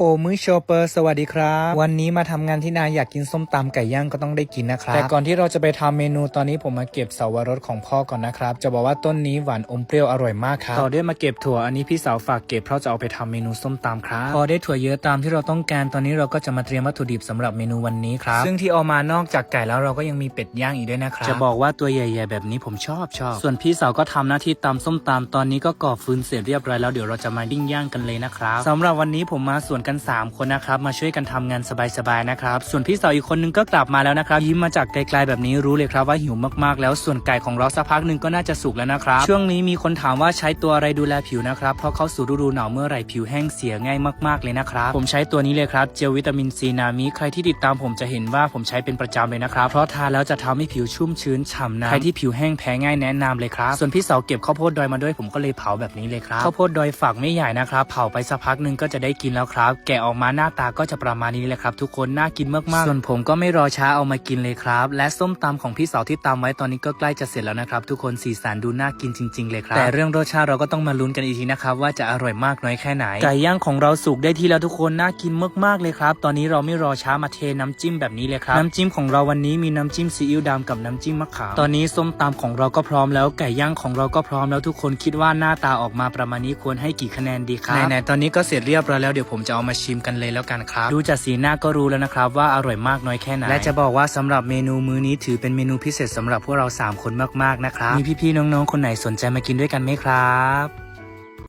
โอมือโชเปอร์สวัสดีครับ วันนี้มาทำงานที่นาอยากกินส้มตำไก่ย่างก็ต้องได้กินนะครับ แต่ก่อนที่เราจะไปทำเมนูตอนนี้ผมมาเก็บเสาวรสของพ่อก่อนนะครับ จะบอกว่าต้นนี้หวานอมเปรี้ยวอร่อยมากครับต่อด้วยมาเก็บถั่วอันนี้พี่สาวฝากเก็บเพราะจะเอาไปทำเมนูส้มตำครับพอได้ถั่วเยอะตามที่เราต้องการตอนนี้เราก็จะมาเตรียมวัตถุดิบสำหรับเมนูวันนี้ครับซึ่งที่เอามานอกจากไก่แล้วเราก็ยังมีเป็ดย่างอีกด้วยนะครับจะบอกว่าตัวใหญ่ๆแบบนี้ผมชอบชอบส่วนพี่สาวก็ทำหน้าที่ตำส้มตำตอนนี้ก็ก่อฟืนเสร็จเรียบร้อยแล้วเดี๋ยวเราจะมาดิ้งย่างกันเลยนะครับสำหรับวันนี้ผมมาส่วนกัน 3 คนนะครับ มาช่วยกันทำงานสบายๆนะครับ ส่วนพี่สาวอีกคนนึงก็กลับมาแล้วนะครับ ยิ้มมาจากไกลๆแบบนี้รู้เลยครับว่าหิวมากๆ แล้วส่วนไก่ของเราสักพักหนึ่งก็น่าจะสุกแล้วนะครับ ช่วงนี้มีคนถามว่าใช้ตัวอะไรดูแลผิวนะครับ เพราะเข้าสู่ฤดูหนาวเมื่อไหร่ผิวแห้งเสียง่ายมากๆเลยนะครับ ผมใช้ตัวนี้เลยครับเจลวิตามินซีนามิใครที่ติดตามผมจะเห็นว่าผมใช้เป็นประจำเลยนะครับ เพราะทาแล้วจะทำให้ผิวชุ่มชื้นฉ่ำน้ำใครที่ผิวแห้งแพ้ง่ายแนะนำเลยครับ ส่วนพี่สาวเก็บข้าวโพดดอยมาด้วยผมก็เลยเผาแบบนี้เลยครับข้าวโพดดอยฝักไม่ใหญ่นะครับ เผาไปสักพักหนึ่งก็จะได้กินแล้วครับแกะออกมาหน้าตาก็จะประมาณนี้แหละครับ ทุกคนน่ากินมากๆ ส่วนผมก็ไม่รอช้าเอามากินเลยครับ และส้มตำของพี่สาวที่ตำไว้ตอนนี้ก็ใกล้จะเสร็จแล้วนะครับ ทุกคนสีสันดูน่ากินจริง ๆ เลยครับ แต่เรื่องรสชาติเราก็ต้องมาลุ้นกันอีกทีนะครับว่าจะอร่อยมากน้อยแค่ไหนไก่ย่างของเราสุกได้ที่แล้วทุกคนน่ากินมากๆเลยครับ ตอนนี้เราไม่รอช้ามาเทน้ำจิ้มแบบนี้เลยครับน้ำจิ้มของเราวันนี้มีน้ำจิ้มซีอิ๊วดำกับน้ำจิ้มมะขามตอนนี้ส้มตำของเราก็พร้อมแล้วไก่ย่างของเราก็พร้อมแล้วทุกคนคิดว่าหน้าตาออกมาประมาณนี้ควรให้กี่คะแนนดีครับไหนๆตอนนี้ก็เสร็จเรียบร้อยแล้วเดี๋ยวผมจะเอามาชิมกันเลยแล้วกันครับ ดูจากสีหน้าก็รู้แล้วนะครับว่าอร่อยมากน้อยแค่ไหน และจะบอกว่าสำหรับเมนูมื้อนี้ถือเป็นเมนูพิเศษสำหรับพวกเราสามคนมากๆนะครับ มีพี่ๆน้องๆ คนไหนสนใจมากินด้วยกันไหมครับ